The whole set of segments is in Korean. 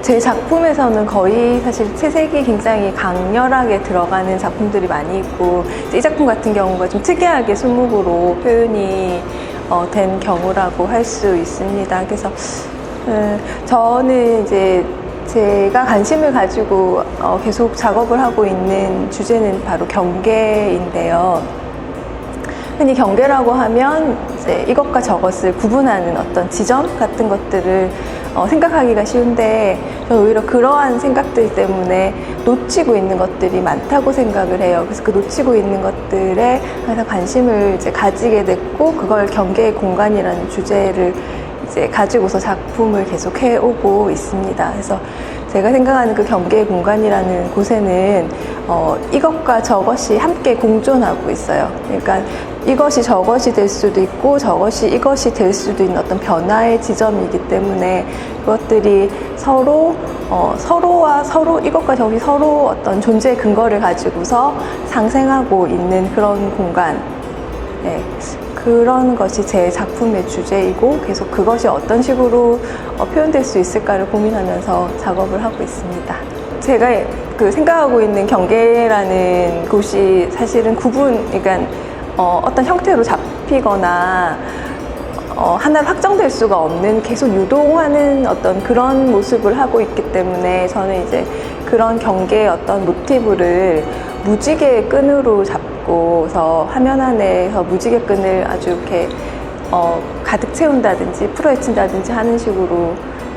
제 작품에서는 거의 사실 채색이 굉장히 강렬하게 들어가는 작품들이 많이 있고 이제 이 작품 같은 경우가 좀 특이하게 수묵으로 표현이 어, 된 경우라고 할 수 있습니다. 그래서 음, 저는 이제 제가 관심을 가지고 어, 계속 작업을 하고 있는 주제는 바로 경계인데요. 흔히 경계라고 하면 이제 이것과 저것을 구분하는 어떤 지점 같은 것들을 어, 생각하기가 쉬운데 저는 오히려 그러한 생각들 때문에 놓치고 있는 것들이 많다고 생각을 해요. 그래서 그 놓치고 있는 것들에 항상 관심을 이제 가지게 됐고 그걸 경계의 공간이라는 주제를 이제 가지고서 작품을 계속 해오고 있습니다. 그래서 제가 생각하는 그 경계의 공간이라는 곳에는 어, 이것과 저것이 함께 공존하고 있어요. 그러니까 이것이 저것이 될 수도 있고 저것이 이것이 될 수도 있는 어떤 변화의 지점이기 때문에 그것들이 서로 어, 서로와 서로 이것과 저것이 서로 어떤 존재의 근거를 가지고서 상생하고 있는 그런 공간. 네, 그런 것이 제 작품의 주제이고 계속 그것이 어떤 식으로 어, 표현될 수 있을까를 고민하면서 작업을 하고 있습니다. 제가 그 생각하고 있는 경계라는 곳이 사실은 구분, 그러니까 어, 어떤 형태로 잡히거나 어, 하나 확정될 수가 없는 계속 유동하는 어떤 그런 모습을 하고 있기 때문에 저는 이제 그런 경계의 어떤 모티브를 무지개 끈으로 잡 고서 화면 안에서 무지개 끈을 아주 이렇게 어, 가득 채운다든지 풀어헤친다든지 하는 식으로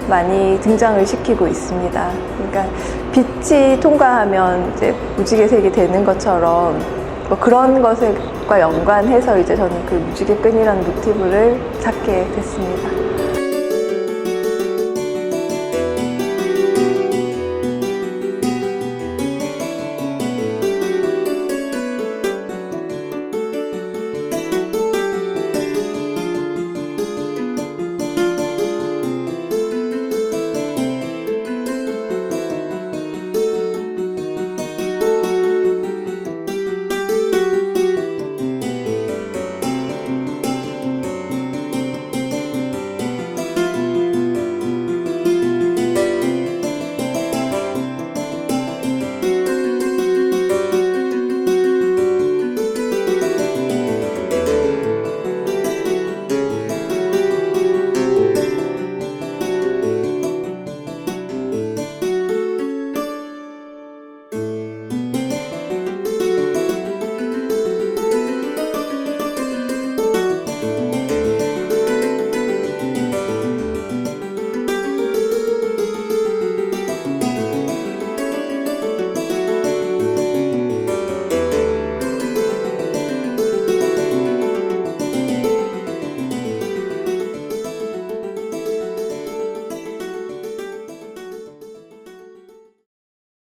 많이 등장을 시키고 있습니다. 그러니까 빛이 통과하면 이제 무지개색이 되는 것처럼 뭐 그런 것과 연관해서 이제 저는 그 무지개 끈이라는 모티브를 찾게 됐습니다.